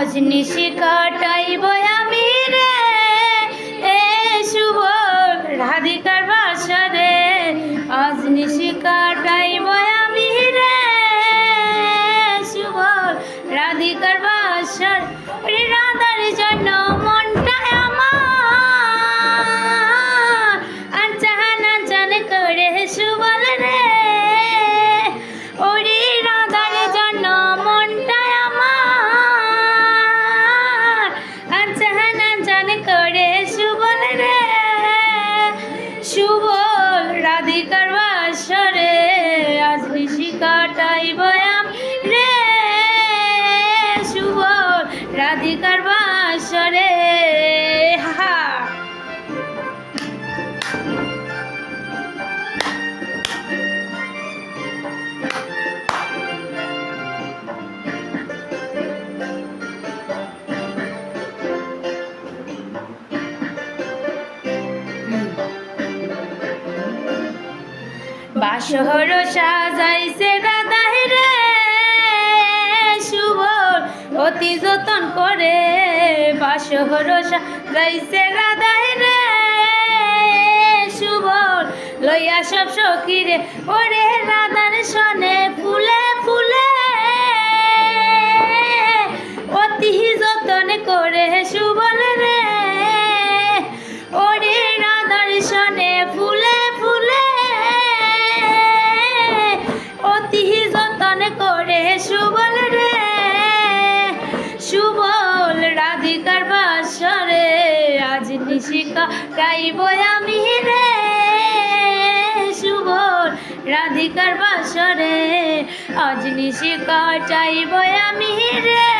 আজ নিশি কাটাইব আমি রে। এ শুভ রাধিকার বাসরে, আজ নিশি কাটাইব আমি রে। শুভ রাধিকার বাসর রাধার জন্য মনটা আমার। আনচান আনচান করে সুবল নিশি কাটাইব রে শুভ রাধিকার বাসরে। বাসহর সাজাইছে রাধাই রে শুভ অতি যতন করে। বাসহর সাজাইছে রাধাই রে শুভ লইয়া সব সখী রে ওরে রাধার সনে ফুলে ফুলে, অতি যতন করে সুবল রে। ওরে রাধার সনে ফুলে যতন করে সুবল রে, সুবল রাধিকার বাসরে, আজ নিশিকা গাইব আমি রে, সুবল রাধিকার বাসরে, আজ নিশিকা চাইব আমি রে।